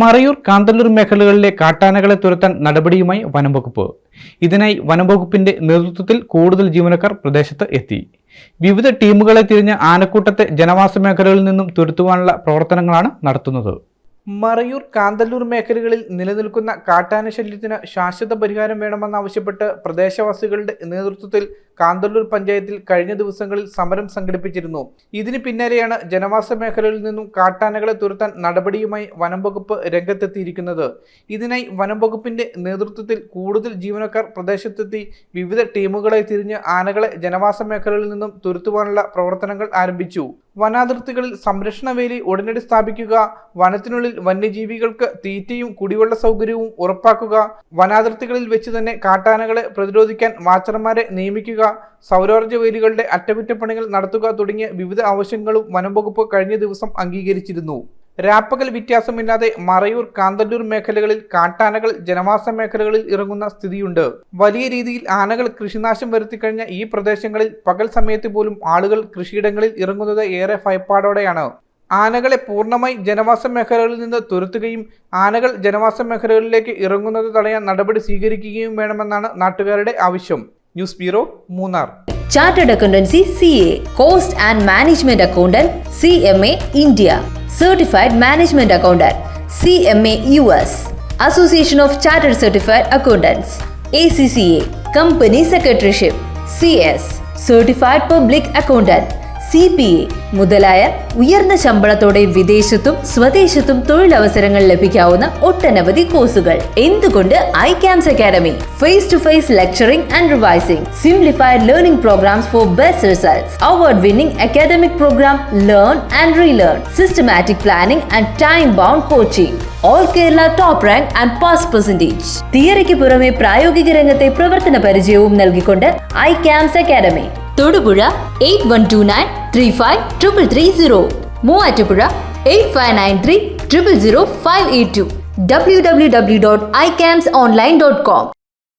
മറയൂർ കാന്തല്ലൂർ മേഖലകളിലെ കാട്ടാനകളെ തുരത്താൻ നടപടിയുമായി വനംവകുപ്പ് ഇതിനായി വനംവകുപ്പിന്റെ നേതൃത്വത്തിൽ കൂടുതൽ ജീവനക്കാർ പ്രദേശത്ത് എത്തി. വിവിധ ടീമുകളെ തിരിഞ്ഞ് ആനക്കൂട്ടത്തെ ജനവാസ മേഖലകളിൽ നിന്നും തുരത്തുവാനുള്ള പ്രവർത്തനങ്ങളാണ് നടത്തുന്നത്. മറയൂർ കാന്തല്ലൂർ മേഖലകളിൽ നിലനിൽക്കുന്ന കാട്ടാന ശല്യത്തിന് ശാശ്വത പരിഹാരം വേണമെന്നാവശ്യപ്പെട്ട് പ്രദേശവാസികളുടെ നേതൃത്വത്തിൽ കാന്തല്ലൂർ പഞ്ചായത്തിൽ കഴിഞ്ഞ ദിവസങ്ങളിൽ സമരം സംഘടിപ്പിച്ചിരുന്നു. ഇതിന് പിന്നാലെയാണ് ജനവാസ മേഖലയിൽ നിന്നും കാട്ടാനകളെ തുരത്താൻ നടപടിയുമായി വനം വകുപ്പ് രംഗത്തെത്തിയിരിക്കുന്നത്. ഇതിനായി വനം വകുപ്പിന്റെ നേതൃത്വത്തിൽ കൂടുതൽ ജീവനക്കാർ പ്രദേശത്തെത്തി വിവിധ ടീമുകളെ തിരിഞ്ഞ് ആനകളെ ജനവാസ മേഖലയിൽ നിന്നും തുരത്തുവാനുള്ള പ്രവർത്തനങ്ങൾ ആരംഭിച്ചു. വനാതിർത്തികളിൽ സംരക്ഷണ വേലി ഉടനടി സ്ഥാപിക്കുക വനത്തിനുള്ളിൽ വന്യജീവികൾക്ക് തീറ്റയും കുടിവെള്ള സൗകര്യവും ഉറപ്പാക്കുക വനാതിർത്തികളിൽ വെച്ച് തന്നെ കാട്ടാനകളെ പ്രതിരോധിക്കാൻ വാച്ചർമാരെ നിയമിക്കുക സൗരോർജ വേലികളുടെ അറ്റകുറ്റപ്പണികൾ നടത്തുക തുടങ്ങിയ വിവിധ ആവശ്യങ്ങളും വനംവകുപ്പ് കഴിഞ്ഞ ദിവസം അംഗീകരിച്ചിരുന്നു. രാപ്പകൽ വ്യത്യാസമില്ലാതെ മറയൂർ കാന്തല്ലൂർ മേഖലകളിൽ കാട്ടാനകൾ ജനവാസ മേഖലകളിൽ ഇറങ്ങുന്ന സ്ഥിതിയുണ്ട്. വലിയ രീതിയിൽ ആനകൾ കൃഷിനാശം വരുത്തിക്കഴിഞ്ഞ ഈ പ്രദേശങ്ങളിൽ പകൽ സമയത്ത് പോലും ആളുകൾ കൃഷിയിടങ്ങളിൽ ഇറങ്ങുന്നത് ഏറെ ഭയപ്പാടോടെയാണ്. ആനകളെ പൂർണമായി ജനവാസ മേഖലകളിൽ നിന്ന് തുരത്തുകയും ആനകൾ ജനവാസ മേഖലകളിലേക്ക് ഇറങ്ങുന്നത് തടയാൻ നടപടി സ്വീകരിക്കുകയും വേണമെന്നാണ് നാട്ടുകാരുടെ ആവശ്യം. News bureau Munnar Chartered Accountancy CA, Cost and Management Accountant CMA India, Certified Management Accountant CMA US, Association of Chartered Certified Accountants ACCA, Company Secretaryship CS, Certified Public Accountant C P A മുതലായ ഉയർന്ന ശമ്പളത്തോടെ വിദേശത്തും സ്വദേശത്തും തൊഴിലവസരങ്ങൾ ലഭിക്കാവുന്ന ഒട്ടനവധി കോഴ്സുകൾ. എന്തുകൊണ്ട് I CAMS academy? Face to face lecturing and revising simplified learning programs for best results award winning academic program learn and relearn systematic planning and time bound coaching all Kerala top rank and pass percentage തിയറിക്ക് പുറമെ പ്രായോഗിക രംഗത്തെ പ്രവർത്തന പരിചയവും നൽകിക്കൊണ്ട് I CAMS academy Thodupuzha eight one two nine three five triple three zero Muvattupuzha eight five nine three triple zero five eight two W W W dot I CAMS online dot com